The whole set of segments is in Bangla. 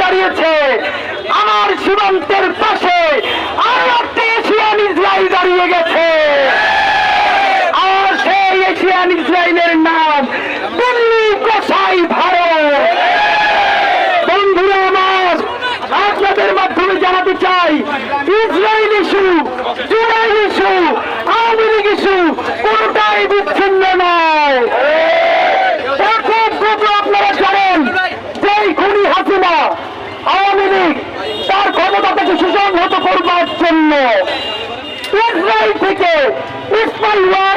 দাঁড়িয়েছে। আমার সীমান্তের পাশে আর একটা এশিয়ান ইসরায়েল দাঁড়িয়ে গেছে। আর সেই এশিয়ান ইসরায়েলের নাম দিল্লি কসাই ভারত। বন্ধুরা আমার, আপনাদের মাধ্যমে জানাতে চাই, ইসরায়েল ইস্যু জুড়াইল ইস্যু, আওয়ামী লীগ ইস্যু, কোনটাই বিচ্ছিন্ন খুনি আওয়ামী লীগ তার ক্ষমতাটাকে সুসংহত করবার জন্য থেকে স্পাই ওয়ার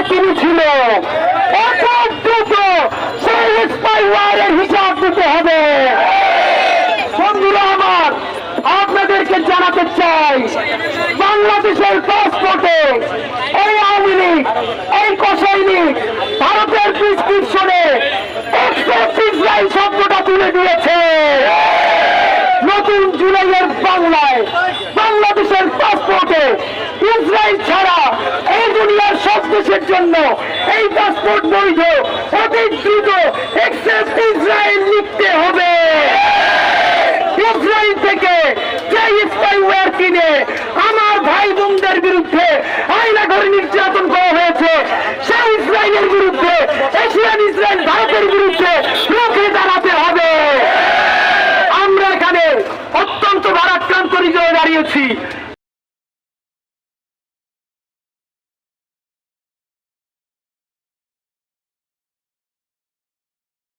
অত দ্রুত সেই স্পাই হিসাব দিতে হবে। বন্ধুরা আমার, আপনাদেরকে জানাতে চাই, বাংলাদেশের পাসপোর্টে এই আওয়ামী লীগ, এই কসাই লীগ ভারতের প্রিসক্রিপশনে শব্দটা তুলে দিয়েছে। নতুন জুলাইয়ের বাংলায়, বাংলাদেশের পাসপোর্টে ইসরায়েল ছাড়া এই দুনিয়ার সব দেশের জন্য এই পাসপোর্ট বৈধ, অতি দ্রুত এক্সেপ্ট ইসরায়েল লিখতে হবে। ইসরায়েল থেকে যে স্পাইওয়্যার কিনে আমার ভাই বোনদের বিরুদ্ধে আইনা ঘরে নির্যাতন করা হয়েছে, সেই ইসরায়েলের বিরুদ্ধে এশিয়ান ইসরায়েল ভারতের বিরুদ্ধে রুখে দাঁড়াতে হবে আমরা এখানে অত্যন্ত ভারাক্রান্ত হৃদয়ে দাঁড়িয়েছি